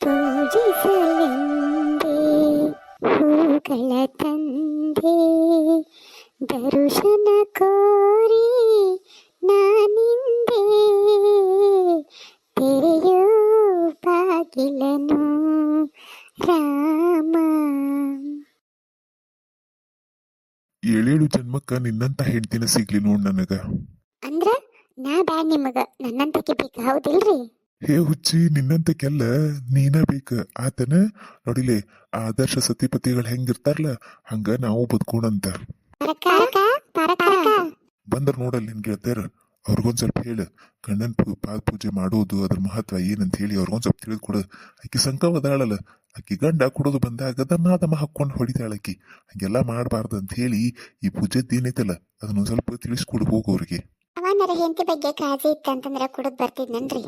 ಪೂಜಿಸಲೆಂದೇ ಹೂಗಳ ತಂದೆ ದರ್ಶನ ಕೋರಿ ನಾನಿಂದೆ. ತೆರೆಯೋ ಬಾಗಿಲನು ರಾಮ. ಏಳೇಳು ಜನ್ಮಕ್ಕ ನಿನ್ನಂತ ಹೆಂಡ್ತಿನ ಸಿಗ್ಲಿ ನೋಡ್ ನನಗ. ಅಂದ್ರ ನಾ ಬ್ಯಾಡ್ ನಿಮಗ ನನ್ನಂತಕ್ಕೆ ಬೇಕಾ ಹೌದಿಲ್ರಿ? ಹೇ ಹುಚ್ಚಿ ನಿನ್ನಂತಕ್ಕೆಲ್ಲ ನೀನ ಬೇಕ. ಆತನ ನೋಡಿಲೆ ಆದರ್ಶ ಸತಿಪತಿಗಳು ಹೆಂಗಿರ್ತಾರಲ್ಲ ಹಂಗ ನಾವು ಬದುಕೋಣಂತ. ಬಂದ್ರ ನೋಡಲ್ ನಿನ್ ಗೆಳತಿಯರ ಅವ್ರಿಗೊಂದ್ ಸ್ವಲ್ಪ ಹೇಳು. ಗಂಡನ್ ಪಾದ ಪೂಜೆ ಮಾಡೋದು ಅದ್ರ ಮಹತ್ವ ಏನಂತ ಹೇಳಿ ಅವ್ರಿಗೊಂದ್ ಸ್ವಲ್ಪ ತಿಳಿದು ಕೊಡು ಆಕಿ ಸಂಕವ ಅದಾಳಲ್ಲ ಆಕಿ ಗಂಡ ಕೊಡೋದು ಬಂದಾಗ ದಮ್ಮ ದಮ್ಮ ಹಾಕೊಂಡು ಹೊಡಿತಾಳ ಆಕಿ. ಹಂಗೆಲ್ಲ ಮಾಡಬಾರ್ದು ಅಂತ ಹೇಳಿ ಈ ಪೂಜೆದ್ ಏನೈತಲ್ಲ ಅದನ್ನೊಂದ್ ಸ್ವಲ್ಪ ತಿಳಿಸ್ಕೊಡು ಹೋಗು ಅವ್ರಿಗೆ. ಅವನರ ಹೆಂಡತಿ ಬಗ್ಗೆ ಕಾಳಜಿ ಇತ್ತಂತಂದ್ರೆ ಕುಡಿದ್ ಬರ್ತಿದ್ನನ್ರಿ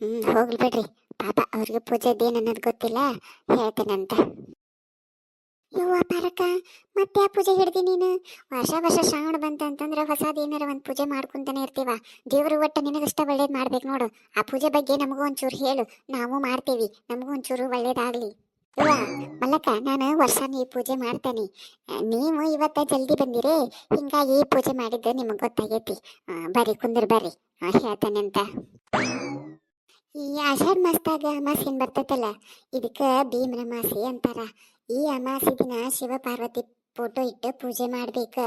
ಹ್ಮ್, ಹೋಗ್ಲಿ ಬಿಡ್ರಿ. ಪಾಪ ಅವ್ರಿಗೆ ಪೂಜೆದೇನ್ ಅನ್ನೋದು ಗೊತ್ತಿಲ್ಲ. ಹೇಳ್ತೇನಂತ. ಯವ್ವ ಪಾರಕ ಮತ್ತೆ ಆ ಪೂಜೆ ಹಿಡ್ದಿ ನೀನು? ವರ್ಷ ವರ್ಷ ಶ್ರಾವಣ ಬಂತಂತಂದ್ರ ಹೊಸದ ಏನಾರ ಒಂದ್ ಪೂಜೆ ಮಾಡ್ಕೊಂತಾನೆ ಇರ್ತೀವ. ದೇವ್ರು ಒಟ್ಟು ನಿನಗಷ್ಟ ಒಳ್ಳೇದು ಮಾಡ್ಬೇಕು ನೋಡು. ಆ ಪೂಜೆ ಬಗ್ಗೆ ನಮಗೂ ಒಂಚೂರು ಹೇಳು. ನಾವು ಮಾಡ್ತೀವಿ. ನಮಗೂ ಒಂಚೂರು ಒಳ್ಳೇದಾಗ್ಲಿ. ಯವ್ವ, ಮಲ್ಲಕ್ಕ, ನಾನು ವರ್ಷ ಈ ಪೂಜೆ ಮಾಡ್ತೇನೆ. ನೀವು ಇವತ್ತ ಜಲ್ದಿ ಬಂದಿರಿ. ಹಿಂಗಾಗಿ ಈ ಪೂಜೆ ಮಾಡಿದ್ದು ನಿಮಗೆ ಗೊತ್ತಾಗೈತಿ. ಬರೀ ಕುಂದ್ರ ಬರ್ರಿ. ಹೇಳ್ತೇನೆ ಅಂತ ಈ ಆಷಾಢ ಮಾಸದಾಗ ಅಮಾಸೆ ಏನ್ ಬರ್ತೈತಲ್ಲ, ಇದಕ್ಕ ಭೀಮನ ಅಮಾಸೆ ಅಂತಾರ. ಈ ಅಮಾಸೆ ದಿನ ಶಿವ ಪಾರ್ವತಿ ಫೋಟೋ ಇಟ್ಟು ಪೂಜೆ ಮಾಡ್ಬೇಕು.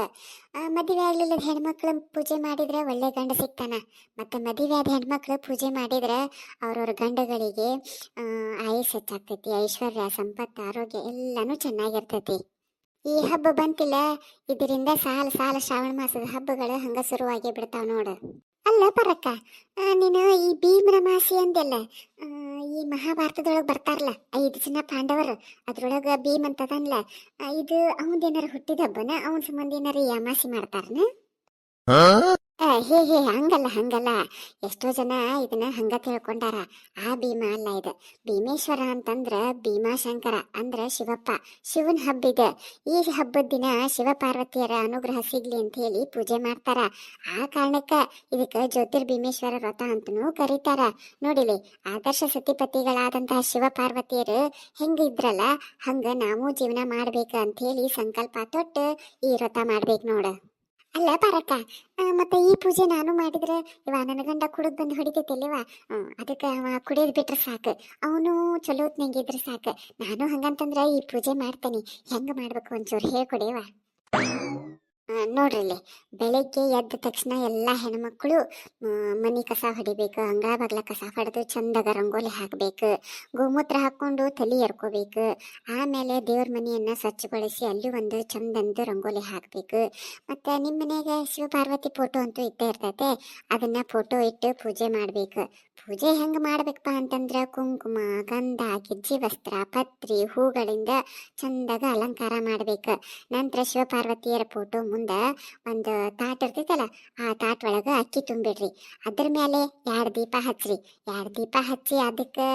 ಮದುವೆ ಆಗ್ಲಿಲ್ಲದ ಹೆಣ್ಮಕ್ಳು ಪೂಜೆ ಮಾಡಿದ್ರೆ ಒಳ್ಳೆ ಗಂಡ ಸಿಗ್ತಾನ. ಮತ್ತೆ ಮದುವೆ ಆದ ಹೆಣ್ಮಕ್ಳು ಪೂಜೆ ಮಾಡಿದ್ರೆ ಅವ್ರವ್ರ ಗಂಡಗಳಿಗೆ ಆಯುಷ್ ಹೆಚ್ಚಾಗ್ತೈತಿ, ಐಶ್ವರ್ಯ, ಸಂಪತ್ತು, ಆರೋಗ್ಯ ಎಲ್ಲಾನು ಚೆನ್ನಾಗಿರ್ತೈತಿ. ಈ ಹಬ್ಬ ಬಂತಿಲ್ಲ, ಇದರಿಂದ ಸಾಲ ಸಾಲ, ಶ್ರಾವಣ ಮಾಸದ ಹಬ್ಬಗಳು ಹಂಗ ಶುರುವಾಗಿ ಬಿಡ್ತಾವ ನೋಡು. ಅಲ್ಲ ಪರಕ್ಕ ನೀನು ಈ ಭೀಮನ ಮಾಸಿ ಅಂದೆಲ್ಲ ಈ ಮಹಾಭಾರತದೊಳಗೆ ಬರ್ತಾರಲ್ಲ, ಐದು ಜನ ಪಾಂಡವರು, ಅದ್ರೊಳಗ ಭೀಮ್ ಅಂತದನ್ಲ ಇದು ಏನಾರ ಹುಟ್ಟಿದ ಹಬ್ಬನ, ಅವನ ಸಂಬಂಧ ಏನಾರ ಈ ಅಮಾಸಿ ಮಾಡ್ತಾರನ? ಹೇ ಹೇ, ಹಂಗಲ್ಲ ಹಂಗಲ್ಲ. ಎಷ್ಟೋ ಜನ ಇದನ್ನ ಹಂಗ ತಿಳ್ಕೊಂಡಾರ. ಆ ಭೀಮ ಅಲ್ಲ ಇದು. ಭೀಮೇಶ್ವರ ಅಂತಂದ್ರ ಭೀಮಾಶಂಕರ, ಅಂದ್ರ ಶಿವಪ್ಪ. ಶಿವನ್ ಹಬ್ಬ ಇದೆ. ಈ ಹಬ್ಬದ ದಿನ ಶಿವ ಪಾರ್ವತಿಯರ ಅನುಗ್ರಹ ಸಿಗ್ಲಿ ಅಂತ ಹೇಳಿ ಪೂಜೆ ಮಾಡ್ತಾರ. ಆ ಕಾರಣಕ್ಕ ಜ್ಯೋತಿರ್ ಜ್ಯೋತಿರ್ಭೀಮೇಶ್ವರ ವ್ರತ ಅಂತನೂ ಕರೀತಾರ. ನೋಡಿಲಿ, ಆದರ್ಶ ಸತಿಪತಿಗಳಾದಂತಹ ಶಿವ ಪಾರ್ವತಿಯರು ಹೆಂಗ ಇದ್ರಲ್ಲ, ಹಂಗ ನಾವು ಜೀವನ ಮಾಡ್ಬೇಕ ಅಂತ ಹೇಳಿ ಸಂಕಲ್ಪ ತೊಟ್ಟು ಈ ವ್ರತ ಮಾಡ್ಬೇಕು ನೋಡ. ಅಲ್ಲ ಪಾರಕ್ಕ ಮತ್ತೆ ಈ ಪೂಜೆ ನಾನು ಮಾಡಿದ್ರೆ, ಇವ ನನ್ನ ಗಂಡ ಕುಡಿದ್ ಬಂದು ಹೊಡಿತೈತಿಲ್ವ? ಅದಕ್ಕೆ ಅವ ಕುಡಿಯೋದು ಬಿಟ್ರೆ ಸಾಕು. ಅವನು ಚಲೋ ನಂಗಿದ್ರೆ ಸಾಕು. ನಾನು ಹಂಗಂತಂದ್ರೆ ಈ ಪೂಜೆ ಮಾಡ್ತೇನೆ. ಹೆಂಗ ಮಾಡ್ಬೇಕು ಒಂಚೂರು ಹೇಳ್ಕೊಡೇವ ನೋಡ್ರಿ ಇಲ್ಲಿ. ಬೆಳಗ್ಗೆ ಎದ್ದ ತಕ್ಷಣ ಎಲ್ಲ ಹೆಣ್ಮಕ್ಳು ಮನೆ ಕಸ ಹೊಡಿಬೇಕು, ಅಂಗಳ ಬಗ್ಲ ಕಸ ಹೊಡೆದು ಚಂದಾಗ ರಂಗೋಲಿ ಹಾಕಬೇಕು, ಗೋಮೂತ್ರ ಹಾಕೊಂಡು ತಲೆ ಎರ್ಕೋಬೇಕು, ಆಮೇಲೆ ದೇವ್ರ ಮನೆಯನ್ನ ಸ್ವಚ್ಛಗೊಳಿಸಿ ಅಲ್ಲಿ ಒಂದು ಚಂದಂದು ರಂಗೋಲಿ ಹಾಕಬೇಕು. ಮತ್ತೆ ನಿಮ್ಮ ಮನೆಗೆ ಶಿವ ಪಾರ್ವತಿ ಫೋಟೋ ಅಂತೂ ಇದ್ದೇ ಇರ್ತೈತೆ, ಅದನ್ನ ಫೋಟೋ ಇಟ್ಟು ಪೂಜೆ ಮಾಡ್ಬೇಕು. ಪೂಜೆ ಹೆಂಗೆ ಮಾಡ್ಬೇಕಪ್ಪ ಅಂತಂದ್ರ ಕುಂಕುಮ, ಗಂಧ, ಗಿಜ್ಜಿ, ವಸ್ತ್ರ, ಪತ್ರಿ, ಹೂಗಳಿಂದ ಚಂದಾಗ ಅಲಂಕಾರ ಮಾಡ್ಬೇಕು. ನಂತರ ಶಿವಪಾರ್ವತಿಯರ ಫೋಟೋ ಮುಂದ ಒಂದು ತಾಟ್ ಇರ್ತೈತಲ್ಲ, ಆ ತಾಟ್ ಒಳಗ ಅಕ್ಕಿ ತುಂಬಿಡ್ರಿ. ಅದ್ರ ಮೇಲೆ ಎರಡು ದೀಪ ಹಚ್ಚ್ರಿ ಎರಡು ದೀಪ ಹಚ್ಚಿ ಅದಕ್ಕೆ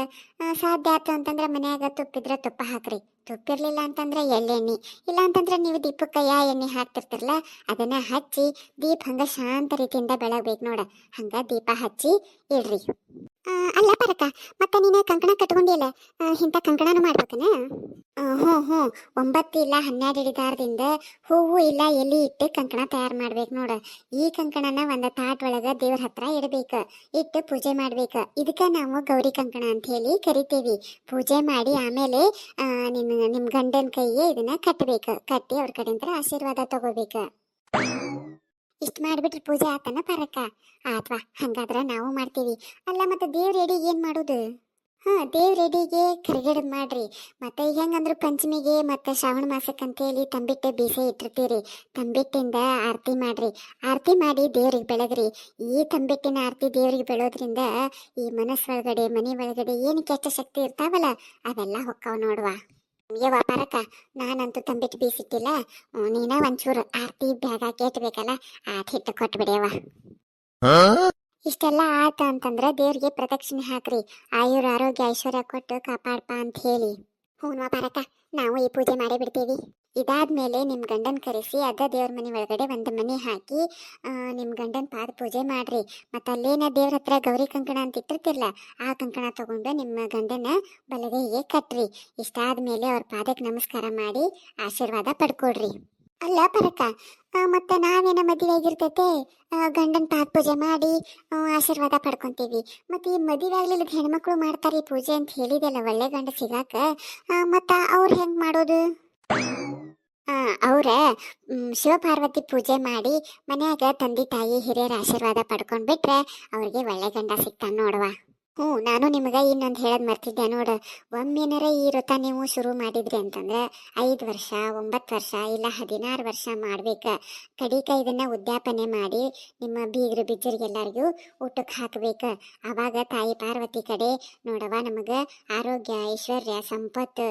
ಸಾಧ್ಯ ಆಯ್ತು ಅಂತಂದ್ರೆ ಮನ್ಯಾಗ ತುಪ್ಪಿದ್ರೆ ತುಪ್ಪ ಹಾಕ್ರಿ. ತುಪ್ಪಿರ್ಲಿಲ್ಲ ಅಂತಂದ್ರೆ ಎಳ್ಳೆಣ್ಣೆ. ಇಲ್ಲ ಅಂತಂದ್ರೆ ನೀವು ದೀಪಕ್ಕೆ ಯಾ ಎಣ್ಣೆ ಹಾಕ್ತಿರ್ತಿರಲ್ಲ ಅದನ್ನ ಹಚ್ಚಿ ದೀಪ ಹಂಗೆ ಶಾಂತ ರೀತಿಯಿಂದ ಬೆಳಗ್ಬೇಕು ನೋಡ. ಹಂಗೆ ದೀಪ ಹಚ್ಚಿ ಇಡ್ರಿ. ಅಲ್ಲ ಪರಕ, ಮತ್ತೆ ನೀನು ಕಂಕಣ ಕಟ್ಕೊಂಡಿಲ್ಲ ಇಂಥ ಕಂಕಣನೂ ಮಾಡ್ಬೇಕನ? ಹ್ಞೂ ಹ್ಞೂ. ಒಂಬತ್ತು ಇಲ್ಲ, ಹನ್ನೆರಡು ಹಿಡಿದಾರದಿಂದ ಹೂವು ಇಲ್ಲ, ಎಲೆ ಇಟ್ಟು ಕಂಕಣ ತಯಾರು ಮಾಡ್ಬೇಕು ನೋಡ. ಈ ಕಂಕಣನ ಒಂದು ತಾಟ್ ಒಳಗೆ ದೇವ್ರ ಹತ್ರ ಇಡಬೇಕು. ಇಟ್ಟು ಪೂಜೆ ಮಾಡ್ಬೇಕು. ಇದಕ್ಕೆ ನಾವು ಗೌರಿ ಕಂಕಣ ಅಂತ ಹೇಳಿ ಕರಿತೀವಿ. ಪೂಜೆ ಮಾಡಿ ಆಮೇಲೆ ನಿಮ್ಮ ನಿಮ್ಮ ಗಂಡನ ಕೈಗೆ ಇದನ್ನ ಕಟ್ಟಬೇಕು ಕಟ್ಟಿ ಅವ್ರ ಕಡೆಯಿಂದ ಆಶೀರ್ವಾದ ತಗೋಬೇಕು. ಇಷ್ಟು ಮಾಡಿಬಿಟ್ರೆ ಪೂಜೆ ಆತನ ಪರಕ. ಆತ್ವಾ, ಹಾಗಾದ್ರೆ ನಾವು ಮಾಡ್ತೀವಿ. ಅಲ್ಲ, ಮತ್ತೆ ದೇವ್ರ ಎಡಿ ಏನು ಮಾಡೋದು? ಹಾ ದೇವ್ರ ರೆಡಿಗೆ ಮಾಡ್ರಿ. ಮತ್ತೆ ಈಗ ಹೆಂಗಂದ್ರೆ ಪಂಚಮಿಗೆ ಮತ್ತೆ ಶ್ರಾವಣ ಮಾಸಕ್ಕೆ ಅಂತೇಳಿ ತಂಬಿಟ್ಟೆ ಬೀಸೆ ಇಟ್ಟಿರ್ತೀರಿ. ತಂಬಿಟ್ಟಿಂದ ಆರತಿ ಮಾಡ್ರಿ. ಆರತಿ ಮಾಡಿ ದೇವ್ರಿಗೆ ಬೆಳಗ್ರಿ. ಈ ತಂಬಿಟ್ಟಿನ ಆರತಿ ದೇವ್ರಿಗೆ ಬೆಳೋದ್ರಿಂದ ಈ ಮನಸ್ಸೊಳಗಡೆ, ಮನೆ ಒಳಗಡೆ ಏನು ಕೆಟ್ಟ ಶಕ್ತಿ ಇರ್ತಾವಲ್ಲ, ಅವೆಲ್ಲ ಹೊಕ್ಕಾವ ನೋಡುವ. ನಿಮಗೆ ವ್ಯಾಪಾರಕ್ಕ, ನಾನಂತೂ ತಂಬಿಟ್ಟು ಬೀಸಿಟ್ಟಿಲ್ಲ. ನೀನ ಒಂಚೂರು ಆರತಿ ಬ್ಯಾಗ ಕೇಟ್ಬೇಕಲ್ಲ ಆಟ ಹಿಟ್ಟು ಕೊಟ್ಬಿಡ್ಯವ ಇಷ್ಟೆಲ್ಲ ಆತ ಅಂತಂದ್ರೆ ದೇವ್ರಿಗೆ ಪ್ರದಕ್ಷಿಣೆ ಹಾಕ್ರಿ. ಆಯುರ್ ಆರೋಗ್ಯ, ಐಶ್ವರ್ಯ ಕೊಟ್ಟು ಕಾಪಾಡ್ಪ ಅಂತ ಹೇಳಿ. ಹ್ಞೂ ಪರಕ ನಾವು ಈ ಪೂಜೆ ಮಾಡೇ ಬಿಡ್ತೀವಿ. ಇದಾದ್ಮೇಲೆ ನಿಮ್ಮ ಗಂಡನ ಕರೆಸಿ ಅದ ದೇವ್ರ ಮನೆ ಒಳಗಡೆ ಒಂದು ಮನೆ ಹಾಕಿ ನಿಮ್ಮ ಗಂಡನ ಪಾದ ಪೂಜೆ ಮಾಡ್ರಿ. ಮತ್ತು ಅಲ್ಲೇನ ದೇವ್ರ ಹತ್ರ ಗೌರಿ ಕಂಕಣ ಅಂತ ಇಟ್ಟಿರ್ತಿರ್ಲ, ಆ ಕಂಕಣ ತಗೊಂಡು ನಿಮ್ಮ ಗಂಡನ ಬಲಗೈಗೆ ಕಟ್ರಿ. ಇಷ್ಟಾದ್ಮೇಲೆ ಅವ್ರ ಪಾದಕ್ಕೆ ನಮಸ್ಕಾರ ಮಾಡಿ ಆಶೀರ್ವಾದ ಪಡ್ಕೊಡ್ರಿ ಅಲ್ಲ ಪರಕ ಮತ್ತೆ ನಾವೇನ ಮದುವೆ ಆಗಿರ್ತೈತೆ? ಗಂಡನ ಪಾದ ಪೂಜೆ ಮಾಡಿ ಆಶೀರ್ವಾದ ಪಡ್ಕೊಂತೀವಿ. ಮತ್ತೆ ಈ ಮದುವೆ ಆಗ್ಲಿಲ್ಲದ ಹೆಣ್ಮಕ್ಳು ಮಾಡ್ತಾರೆ ಈ ಪೂಜೆ ಅಂತ ಹೇಳಿದೆಲ್ಲ ಒಳ್ಳೆ ಗಂಡ ಸಿಗಾಕ? ಮತ್ತ ಅವ್ರು ಹೆಂಗ್ ಮಾಡೋದು? ಅವ್ರ ಶಿವಪಾರ್ವತಿ ಪೂಜೆ ಮಾಡಿ ಮನ್ಯಾಗ ತಂದೆ ತಾಯಿ ಹಿರಿಯರ ಆಶೀರ್ವಾದ ಪಡ್ಕೊಂಡ್ಬಿಟ್ರೆ ಅವ್ರಿಗೆ ಒಳ್ಳೆ ಗಂಡ ಸಿಗ್ತಾನೆ ನೋಡುವ. ಹ್ಞೂ, ನಾನು ನಿಮಗೆ ಇನ್ನೊಂದು ಹೇಳೋದು ಮರ್ತಿದ್ದೆ. ನೋಡು, ಒಮ್ಮೆನಾರ ಈ ವೃತ್ತ ನೀವು ಶುರು ಮಾಡಿದ್ರಿ ಅಂತಂದ್ರೆ ಐದು ವರ್ಷ, ಒಂಬತ್ತು ವರ್ಷ, ಇಲ್ಲ ಹದಿನಾರು ವರ್ಷ ಮಾಡ್ಬೇಕು. ಕಡಿಕ ಇದನ್ನ ಉದ್ಯಾಪನೆ ಮಾಡಿ ನಿಮ್ಮ ಬೀಗರು ಬಿಜ್ಜರಿಗೆಲ್ಲರಿಗೂ ಊಟಕ್ಕೆ ಹಾಕಬೇಕು. ಆವಾಗ ತಾಯಿ ಪಾರ್ವತಿ ಕಡೆ ನೋಡವ ನಮಗೆ ಆರೋಗ್ಯ, ಐಶ್ವರ್ಯ, ಸಂಪತ್ತು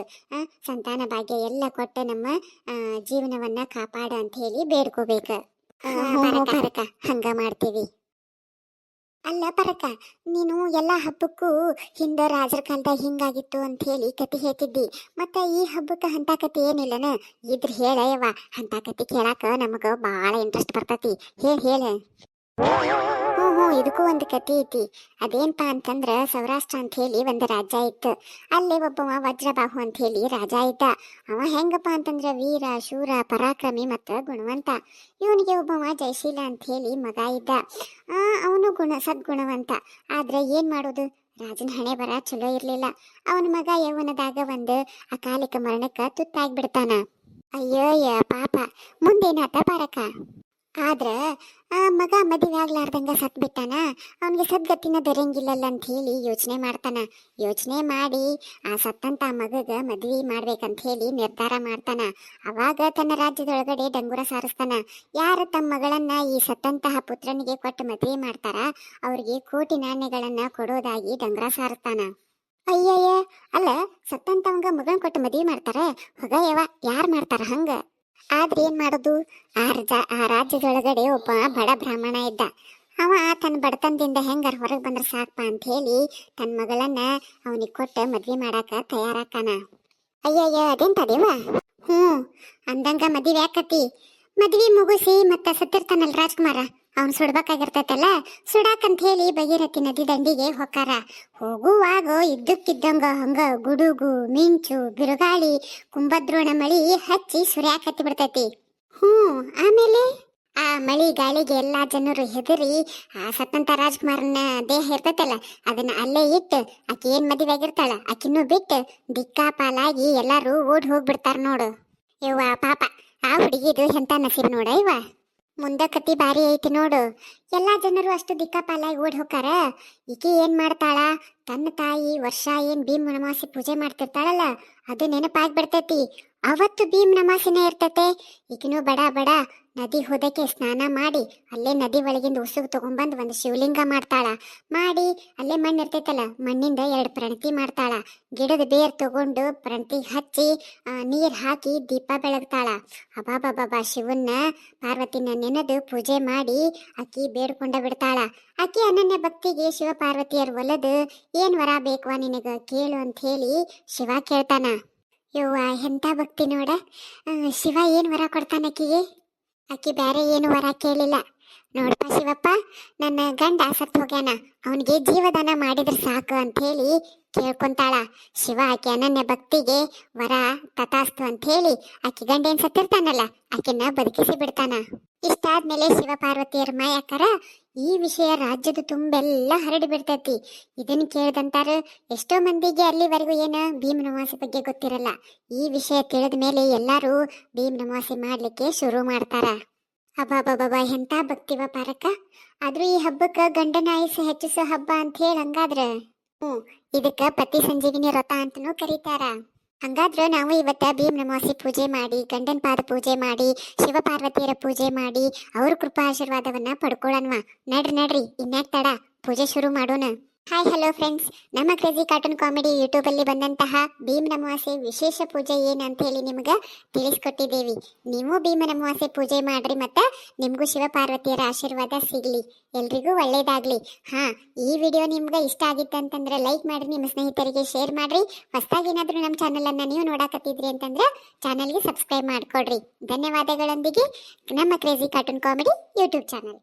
ಸಂತಾನ ಭಾಗ್ಯ ಎಲ್ಲ ಕೊಟ್ಟು ನಮ್ಮ ಜೀವನವನ್ನು ಕಾಪಾಡ ಅಂತ ಹೇಳಿ ಬೇಡ್ಕೋಬೇಕು. ಹಂಗ ಮಾಡ್ತೀವಿ. ಅಲ್ಲ ಪರಕ, ನೀನು ಎಲ್ಲ ಹಬ್ಬಕ್ಕೂ ಹಿಂದೆ ರಾಜರ ಕಾಲದಾಗ ಹಿಂಗಾಗಿತ್ತು ಅಂತ ಹೇಳಿ ಕತೆ ಹೇಳ್ತಿದ್ದಿ. ಮತ್ತೆ ಈ ಹಬ್ಬಕ್ಕೆ ಅಂತ ಕತೆ ಏನಿಲ್ಲನ? ಇದ್ರ ಹೇಳ ಯವ್ವ. ಅಂತ ಕತೆ ಕೇಳಾಕ ನಮಗ ಬಹಳ ಇಂಟ್ರೆಸ್ಟ್ ಬರ್ತೈತಿ. ಹೇಳ. ಹ್ಞೂ, ಇದಕ್ಕೂ ಒಂದು ಕತಿ ಐತಿ. ಅದೇನ್ಪಾ ಅಂತಂದ್ರ ಸೌರಾಷ್ಟ್ರ ಅಂತ ಹೇಳಿ ಒಂದು ರಾಜ್ಯ ಇತ್ತು. ಅಲ್ಲಿ ಒಬ್ಬವ ವಜ್ರಬಾಹು ಅಂತ ಹೇಳಿ ರಾಜ ಇದ್ದ. ಅವ ಹೆಂಗಪ್ಪ ಅಂತಂದ್ರ ವೀರ, ಶೂರ, ಪರಾಕ್ರಮಿ ಮತ್ತು ಗುಣವಂತ. ಇವನಿಗೆ ಒಬ್ಬವ ಜಯಶೀಲ ಅಂತ ಹೇಳಿ ಮಗ ಇದ್ದ. ಅವನು ಗುಣ, ಸದ್ಗುಣವಂತ. ಆದ್ರೆ ಏನ್ ಮಾಡೋದು? ರಾಜನ ಹಣೆ ಬರ ಚಲೋ ಇರ್ಲಿಲ್ಲ. ಅವನ ಮಗ ಯೌವನದಾಗ ಒಂದು ಅಕಾಲಿಕ ಮರಣಕ್ಕ ತುತ್ತಾಗ್ಬಿಡ್ತಾನ. ಅಯ್ಯೋಯ್ಯ, ಪಾಪ. ಮುಂದೇನಾತ ಪಾರಕ? ಆದ್ರ, ಆ ಮಗ ಮದುವೆ ಆಗ್ಲಾರ್ದಂಗ ಸತ್ ಬಿಟ್ಟಾನ ಅವನಿಗೆ ಸದ್ಗತಿನ ದೊರೆಯಂಗಿಲ್ಲಲ್ಲ ಅಂತ ಹೇಳಿ ಯೋಚನೆ ಮಾಡ್ತಾನ. ಯೋಚನೆ ಮಾಡಿ ಆ ಸತ್ತಂತ ಮಗಗ ಮದುವೆ ಮಾಡ್ಬೇಕಂತ ಹೇಳಿ ನಿರ್ಧಾರ ಮಾಡ್ತಾನ. ಅವಾಗ ತನ್ನ ರಾಜ್ಯದೊಳಗಡೆ ಡಂಗುರ ಸಾರಿಸ್ತಾನ. ಯಾರು ತಮ್ಮ ಮಗಳನ್ನ ಈ ಸತ್ತಂತಹ ಪುತ್ರನಿಗೆ ಕೊಟ್ಟು ಮದುವೆ ಮಾಡ್ತಾರ, ಅವ್ರಿಗೆ ಕೋಟಿ ನಾಣ್ಯಗಳನ್ನ ಕೊಡೋದಾಗಿ ಡಂಗುರ ಸಾರಿಸ್ತಾನ. ಅಯ್ಯಯ್ಯ, ಅಲ್ಲ, ಸತ್ತಂತವಂಗ ಮಗನ್ ಕೊಟ್ಟು ಮದುವೆ ಮಾಡ್ತಾರೆ? ಹೊಗಯವ ಯಾರು ಮಾಡ್ತಾರ ಹಂಗ? ಆದ್ರೆ ಏನ್ ಮಾಡೋದು? ಆ ಆ ರಾಜ್ಯದೊಳಗಡೆ ಒಬ್ಬ ಬಡ ಬ್ರಾಹ್ಮಣ ಇದ್ದ. ಅವ ತನ್ನ ಬಡತನದಿಂದ ಹೆಂಗಾರ ಹೊರಗೆ ಬಂದ್ರೆ ಸಾಕಪ್ಪ ಅಂತ ಹೇಳಿ ತನ್ನ ಮಗಳನ್ನ ಅವನಿಗೆ ಕೊಟ್ಟು ಮದ್ವೆ ಮಾಡಾಕ ತಯಾರಾಕಾನ. ಅಯ್ಯಯ್ಯ ಅದೆಂತದೇವ ಹ್ಞೂ ಅಂದಂಗ ಮದುವೆ ಆಕತಿ ಮದ್ವೆ ಮುಗಿಸಿ ಮತ್ತೆ ಸತ್ತಿರ್ತಾನಲ್ ರಾಜ್ಕುಮಾರ. ಅವ್ನು ಸುಡ್ಬೇಕಾಗಿರ್ತೈತಲ್ಲ? ಸುಡಾಕಂತ ಹೇಳಿ ಭಗೀರಥಿ ನದಿ ದಂಡಿಗೆ ಹೊಕ್ಕಾರ. ಹೋಗುವಾಗ ಇದ್ದಕ್ಕಿದ್ದಂಗ ಹಂಗ ಗುಡುಗು, ಮಿಂಚು, ಬಿರುಗಾಳಿ, ಕುಂಭದ್ರೋಣ ಮಳಿ ಹಚ್ಚಿ ಸುರ್ಯಾಕತ್ತಿ ಬಿಡ್ತೈತಿ. ಹ್ಞೂ, ಆಮೇಲೆ? ಆ ಮಳಿ ಗಾಳಿಗೆ ಎಲ್ಲಾ ಜನರು ಹೆದರಿ ಆ ಸತ್ತಂತ ರಾಜ್ಕುಮಾರನ ದೇಹ ಇರ್ತೈತಲ್ಲ, ಅದನ್ನ ಅಲ್ಲೇ ಇಟ್ಟು ಆಕಿ ಏನ್ ಮದುವೆ ಆಗಿರ್ತಾಳ ಆಕಿನೂ ಬಿಟ್ಟು ದಿಕ್ಕಾಪಾಲಾಗಿ ಎಲ್ಲಾರು ಓಡ್ ಹೋಗ್ಬಿಡ್ತಾರ ನೋಡು. ಯವ್ವ ಪಾಪ, ಆ ಹುಡುಗಿದು ಎಂತ ನಸೀಬ್ ನೋಡ ಇವ ಮುಂದ ಕತಿ ಬಾರಿ ಐತಿ ನೋಡು. ಎಲ್ಲಾ ಜನರು ಅಷ್ಟು ದಿಕ್ಕಾಪಾಲಾಗಿ ಓಡ್ ಹೋಗಾರ ಈಕಿ ಏನ್ ಮಾಡ್ತಾಳ? ತನ್ನ ತಾಯಿ ವರ್ಷ ಏನ್ ಭೀಮ್ ನಮಾಸಿ ಪೂಜೆ ಮಾಡ್ತಿರ್ತಾಳಲ್ಲ, ಅದು ನೆನಪಾಗ್ಬಿಡ್ತೈತಿ. ಅವತ್ತು ಭೀಮ್ ನಮಾಸಿನೇ ಇರ್ತತೆ. ಈಗಿನೂ ಬಡ ಬಡ, ನದಿ ಹೋದಕ್ಕೆ ಸ್ನಾನ ಮಾಡಿ, ಅಲ್ಲೇ ನದಿ ಒಳಗಿಂದ ಉಸುಗು ತಗೊಂಬಂದು ಒಂದು ಶಿವಲಿಂಗ ಮಾಡ್ತಾಳ. ಮಾಡಿ, ಅಲ್ಲೇ ಮಣ್ಣು ಇರ್ತೈತಲ್ಲ, ಮಣ್ಣಿಂದ ಎರಡು ಪ್ರಣತಿ ಮಾಡ್ತಾಳ. ಗಿಡದ ಬೇರ್ ತಗೊಂಡು ಪ್ರಣತಿ ಹಚ್ಚಿ ನೀರು ಹಾಕಿ ದೀಪ ಬೆಳಗ್ತಾಳ. ಅಬಾಬಾಬಾ ಶಿವನ್ನ, ಪಾರ್ವತಿನ ನೆನೆದು ಪೂಜೆ ಮಾಡಿ, ಅಕ್ಕಿ ಬೇಡ್ಕೊಂಡ ಬಿಡ್ತಾಳ. ಅಕ್ಕಿ ಅನನ್ಯ ಭಕ್ತಿಗೆ ಶಿವ ಪಾರ್ವತಿಯರ್ ಒಲದು, ಏನ್ ವರ ಬೇಕವಾ ನಿನಗ? ಕೇಳು ಅಂತ ಹೇಳಿ ಶಿವ ಕೇಳ್ತಾನ. ಯವ್ವ, ಎಂತ ಭಕ್ತಿ ನೋಡ. ಶಿವ ಏನ್ ವರ ಕೊಡ್ತಾನ ಅಕ್ಕಿಗೆ? ಅಕ್ಕಿ ಬೇರೆ ಏನು ವರ ಕೇಳಿಲ್ಲ. ನೋಡಪ್ಪ ಶಿವಪ್ಪ, ನನ್ನ ಗಂಡ ಸತ್ ಹೋಗ್ಯಾನ. ಅವನಿಗೆ ಜೀವದಾನ ಮಾಡಿದ್ರೆ ಸಾಕು ಅಂತ ಹೇಳಿ ಕೇಳ್ಕೊಂತಾಳ. ಶಿವ ಆಕೆ ಅನನ್ಯ ಭಕ್ತಿಗೆ ವರ ತಥಾಸ್ತು ಅಂತ ಹೇಳಿ ಆಕೆ ಗಂಡ ಸತ್ತಿರ್ತಾನಲ್ಲ ಆಕೆನ ಬದುಕಿಸಿ ಬಿಡ್ತಾನ. ಇಷ್ಟಾದ್ಮೇಲೆ ಶಿವ ಪಾರ್ವತಿಯರ ಮಾಯಾಕರ ಈ ವಿಷಯ ರಾಜ್ಯದ ತುಂಬೆಲ್ಲ ಹರಡಿ ಬಿಡ್ತೈತಿ. ಇದನ್ನ ಕೇಳ್ದಂತಾರ ಎಷ್ಟೋ ಮಂದಿಗೆ ಅಲ್ಲಿವರೆಗೂ ಏನು ಭೀಮ್ ನಮಾಸಿ ಬಗ್ಗೆ ಗೊತ್ತಿರಲ್ಲ. ಈ ವಿಷಯ ತಿಳಿದ ಮೇಲೆ ಎಲ್ಲರೂ ಭೀಮ್ ನಮಾಸಿ ಮಾಡ್ಲಿಕ್ಕೆ ಶುರು ಮಾಡ್ತಾರ. ಅಬ್ಬಾಬಾಬಾ ಎಂಥ ಭಕ್ತಿವ ಪಾರಕ ಆದ್ರೂ ಈ ಹಬ್ಬಕ್ಕ ಗಂಡನ ಆಯುಸ್ಸು ಹೆಚ್ಚಿಸೋ ಹಬ್ಬ ಅಂತ ಹೇಳಿ ಹಂಗಾದ್ರೆ ಹ್ಞೂ ಇದಕ್ಕ ಪತಿ ಸಂಜೀವಿನಿ ರಥ ಅಂತನೂ ಕರೀತಾರ. ಹಂಗಾದ್ರ ನಾವು ಇವತ್ತ ಭೀಮ್ ನಮಾಸಿ ಪೂಜೆ ಮಾಡಿ, ಗಂಡನ ಪಾದ ಪೂಜೆ ಮಾಡಿ ಶಿವಪಾರ್ವತಿಯರ ಪೂಜೆ ಮಾಡಿ, ಅವ್ರ ಕೃಪಾ ಆಶೀರ್ವಾದವನ್ನ ಪಡ್ಕೊಳ್ಳೋಣ ನಡ್ರಿ ನಡ್ರಿ, ಇನ್ಯಾಕ್ ತಡ? ಪೂಜೆ ಶುರು ಮಾಡೋಣ. ಹಾಯ್ ಹಲೋ ಫ್ರೆಂಡ್ಸ್ ನಮ್ಮ ಕ್ರೇಜಿ ಕಾರ್ಟೂನ್ ಕಾಮಿಡಿ ಯೂಟ್ಯೂಬಲ್ಲಿ ಬಂದಂತಹ ಭೀಮನ ಅಮಾವಾಸ್ಯೆ ವಿಶೇಷ ಪೂಜೆ ಏನು ಅಂತ ಹೇಳಿ ನಿಮ್ಗೆ ತಿಳಿಸ್ಕೊಟ್ಟಿದ್ದೀವಿ. ನೀವು ಭೀಮನ ಅಮಾವಾಸ್ಯೆ ಪೂಜೆ ಮಾಡ್ರಿ ಮತ್ತು ನಿಮಗೂ ಶಿವಪಾರ್ವತಿಯರ ಆಶೀರ್ವಾದ ಸಿಗಲಿ. ಎಲ್ರಿಗೂ ಒಳ್ಳೇದಾಗಲಿ. ಹಾಂ, ಈ ವಿಡಿಯೋ ನಿಮ್ಗೆ ಇಷ್ಟ ಆಗಿತ್ತು ಅಂತಂದ್ರೆ ಲೈಕ್ ಮಾಡಿರಿ, ನಿಮ್ಮ ಸ್ನೇಹಿತರಿಗೆ ಶೇರ್ ಮಾಡಿರಿ. ಹೊಸದಾಗಿ ಏನಾದರೂ ನಮ್ಮ ಚಾನಲನ್ನು ನೀವು ನೋಡಕತ್ತಿದ್ರಿ ಅಂತಂದ್ರೆ ಚಾನಲ್ಗೆ ಸಬ್ಸ್ಕ್ರೈಬ್ ಮಾಡಿಕೊಡ್ರಿ. ಧನ್ಯವಾದಗಳೊಂದಿಗೆ ನಮ್ಮ crazy cartoon comedy YouTube channel